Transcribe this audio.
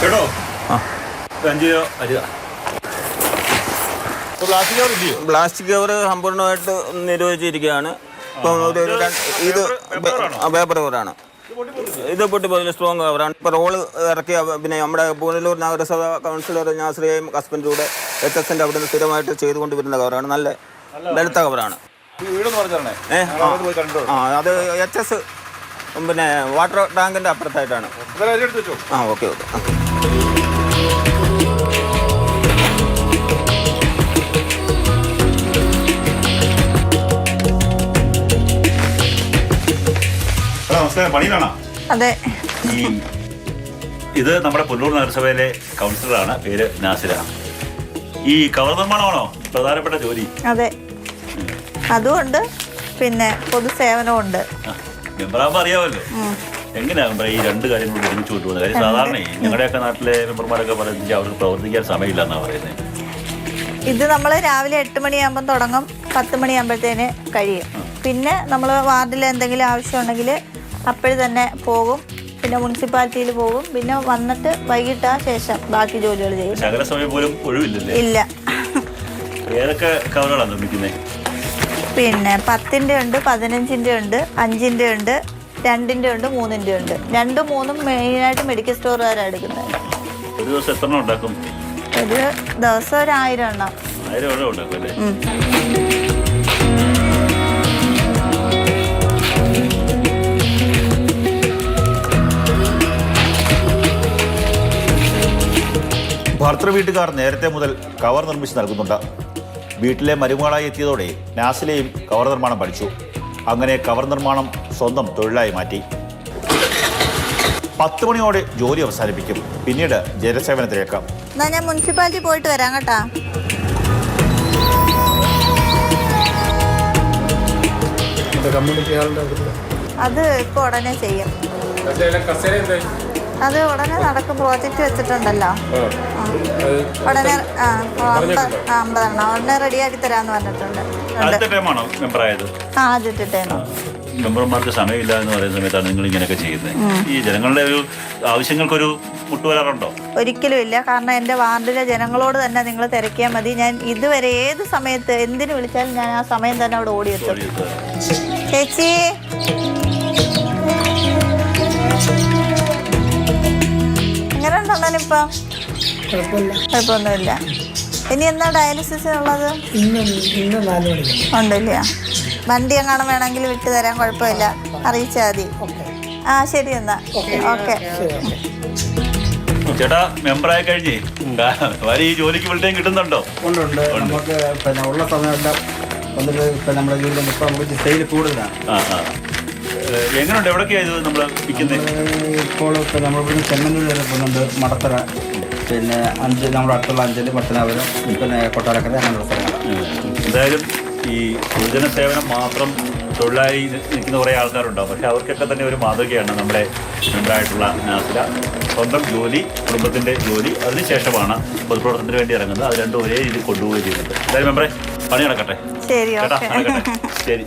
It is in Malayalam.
കേട്ടോ? അഞ്ച് കിലോ അരി. പ്ലാസ്റ്റിക് കവർ സമ്പൂർണമായിട്ട് നിരോധിച്ചിരിക്കുകയാണ്. ഇപ്പം ഒരു ഇത് പേപ്പർ കവറാണ് ഇത് പൊട്ടി പോലെ സ്ട്രോങ് കവറാണ് ഇപ്പോൾ റോൾ ഇറക്കിയ പിന്നെ നമ്മുടെ പൂനലൂർ നഗരസഭ കൗൺസിലർ ഞാശ്രീയും ഹസ്ബൻഡിലൂടെ എച്ച് എസ് എന്റെ അവിടുന്ന് സ്ഥിരമായിട്ട് ചെയ്തുകൊണ്ട് വരുന്ന കവറാണ് നല്ല വെളുത്ത കവറാണ് ആ. പോയി കണ്ടോ ആ അത് എച്ച് എസ് പിന്നെ വാട്ടർ ടാങ്കിന്റെ അപ്പുറത്തായിട്ടാണ്. ആ ഓക്കെ ഓക്കെ. നമസ്കാരം. പണിയിലാണോ? അതെ. ഇത് നമ്മുടെ പുല്ലൂർ നഗരസഭയിലെ കൗൺസിലറാണ്. പേര് നാസിര. ഈ കവർ നിർമ്മാണമാണോ? പ്രധാനപ്പെട്ട ജോലി. അതെ. അതുകൊണ്ട് പിന്നെ പൊതുസേവനവും ഉണ്ട്. മെമ്പറാകുമ്പോൾ അറിയാമല്ലോ എങ്ങനെയാ മെമ്പർ ഈ രണ്ട് കാര്യങ്ങൾ ഒരുമിച്ച് കൊണ്ടുപോകുന്നത് കാര്യം സാധാരണ ഞങ്ങളുടെയൊക്കെ നാട്ടിലെ മെമ്പർമാരൊക്കെ പറയുന്നത് അവർക്ക് പ്രവർത്തിക്കാൻ സമയമില്ല എന്നാണ് പറയുന്നത് ഇത് നമ്മൾ രാവിലെ എട്ട് മണിയാകുമ്പം തുടങ്ങും. പത്ത് മണിയാകുമ്പോഴത്തേന് കഴിയും. പിന്നെ നമ്മൾ വാർഡിൽ എന്തെങ്കിലും ആവശ്യമുണ്ടെങ്കിൽ അപ്പോഴ് തന്നെ പോകും. പിന്നെ മുനിസിപ്പാലിറ്റിയിൽ പോകും. പിന്നെ വന്നിട്ട് വൈകിട്ടാ ശേഷം ബാക്കി ജോലികൾ ചെയ്യും. ശകല സമയം പോലും ഒഴിവില്ലല്ലേ? ഇല്ല. ഏതൊക്കെ കവറുകളാണ് നിർമ്മിക്കുന്നത് പിന്നെ പത്തിന്റെ ഉണ്ട് പതിനഞ്ചിന്റെ ഉണ്ട് അഞ്ചിന്റെ ഉണ്ട് രണ്ടിന്റെ ഉണ്ട് മൂന്നിന്റെ ഉണ്ട്. രണ്ടും മൂന്നും മെയിനായിട്ട് മെഡിക്കൽ സ്റ്റോറുകാരാണ് എടുക്കുന്നത്. ഒരു ദിവസം എത്ര ഉണ്ടാക്കും? ഒരു ദിവസം ഒരു ആയിരം എണ്ണം. ആയിരം ഉണ്ടാക്കും അല്ലേ? ഭർത്തൃ വീട്ടുകാർ നേരത്തെ മുതൽ കവർ നിർമ്മിച്ച് നൽകുന്നുണ്ട്. വീട്ടിലെ മരുമകളായി എത്തിയതോടെ നാസിലെയും കവർ നിർമ്മാണം പഠിച്ചു. അങ്ങനെ കവർ നിർമ്മാണം സ്വന്തം തൊഴിലായി മാറ്റി. പത്ത് മണിയോടെ ജോലി അവസാനിപ്പിക്കും. പിന്നീട് ജനസേവനത്തിലേക്കാം എന്നാ ഞാൻ മുനിസിപ്പാലിറ്റി പോയിട്ട് വരാം കേട്ടാ. അത് ഇപ്പൊ ഉടനെ ചെയ്യാം. അത് ഉടനെ നടക്കും. പ്രോജക്റ്റ് വെച്ചിട്ടുണ്ടല്ലോ. ഉടനെ ആ അമ്പതെണ്ണം. ഉടനെ റെഡിയാക്കി തരാന്ന് പറഞ്ഞിട്ടുണ്ട്. ആദ്യത്തെ മെമ്പർമാർക്ക് സമയമില്ല എന്ന് പറയുന്ന സമയത്താണ് നിങ്ങൾ ഇങ്ങനെയൊക്കെ ചെയ്യുന്നത് ഈ ജനങ്ങളുടെ ഒരു ആവശ്യങ്ങൾക്കൊരു മുട്ടുവരാറുണ്ടോ? ഒരിക്കലും ഇല്ല. കാരണം എന്റെ വാർഡിലെ ജനങ്ങളോട് തന്നെ നിങ്ങൾ തിരക്കിയാൽ മതി. ഞാൻ ഇതുവരെ ഏത് സമയത്ത് എന്തിനു വിളിച്ചാലും ഞാൻ ആ സമയം തന്നെ അവിടെ ഓടിയെത്തും. ചേച്ചി. എങ്ങനെ ഉണ്ടോന്നിപ്പം കുഴപ്പമില്ല. കുഴപ്പമൊന്നുമില്ല. ഇനി എന്നാ ഡയാലിസിസിനുള്ളത് ഇന്ന് ഇന്ന് നാല് മണിക്ക് ഉണ്ടല്ല? വണ്ടി എങ്ങാനും വേണമെങ്കിൽ വിട്ടു തരാൻ കുഴപ്പമില്ല. അറിയിച്ചാൽ മതി. ആ ശരി എന്നാ. ഓക്കെ. ചേട്ടാ മെമ്പറായി കഴിഞ്ഞേ. വരെ ഈ ജോലിക്ക് വിളിക്കാൻ കിട്ടുന്നുണ്ടോ? ഉണ്ട് ഉണ്ട്. നമുക്ക് പിന്നെ ഉള്ള സമയമെല്ലാം വന്നിട്ട് ഇപ്പം നമ്മുടെ ജോലി ഇപ്പം നമുക്ക് സെയിൽ കൂടുതലാണ്. ആ ആ. ഏഹ്, എങ്ങനെയുണ്ട് എവിടൊക്കെയാ ഇത് നമ്മൾ വിൽക്കുന്നത് ഇപ്പോൾ നമ്മൾ ഇവിടെ ചെമ്മന്നൂർ വരെ പോകുന്നുണ്ട് മടത്തറ. പിന്നെ അഞ്ച് നമ്മുടെ അടുത്തുള്ള അഞ്ചൽ പത്തനാപുരം പിന്നെ കൊട്ടാരക്കര അങ്ങനെയുള്ള സ്ഥലങ്ങളാണ്. എന്തായാലും ഈ പൊതുജന സേവനം മാത്രം തൊഴിലായി നിൽക്കുന്ന കുറേ ആൾക്കാരുണ്ടാവും. പക്ഷെ അവർക്കൊക്കെ തന്നെ ഒരു മാതൃകയാണ് നമ്മുടെ ഉണ്ടായിട്ടുള്ള നാസില സ്വന്തം ജോലി കുടുംബത്തിന്റെ ജോലി അതിനുശേഷമാണ് പൊതുപ്രവർത്തനത്തിന് വേണ്ടി ഇറങ്ങുന്നത്. അത് രണ്ടും ഒരേ രീതിയിൽ കൊണ്ടുപോവുകയും ചെയ്യുന്നുണ്ട്. എന്തായാലും മെമ്പറെ പണി നടക്കട്ടെ. ശരി കേട്ടാ? നടക്കട്ടെ. ശരി.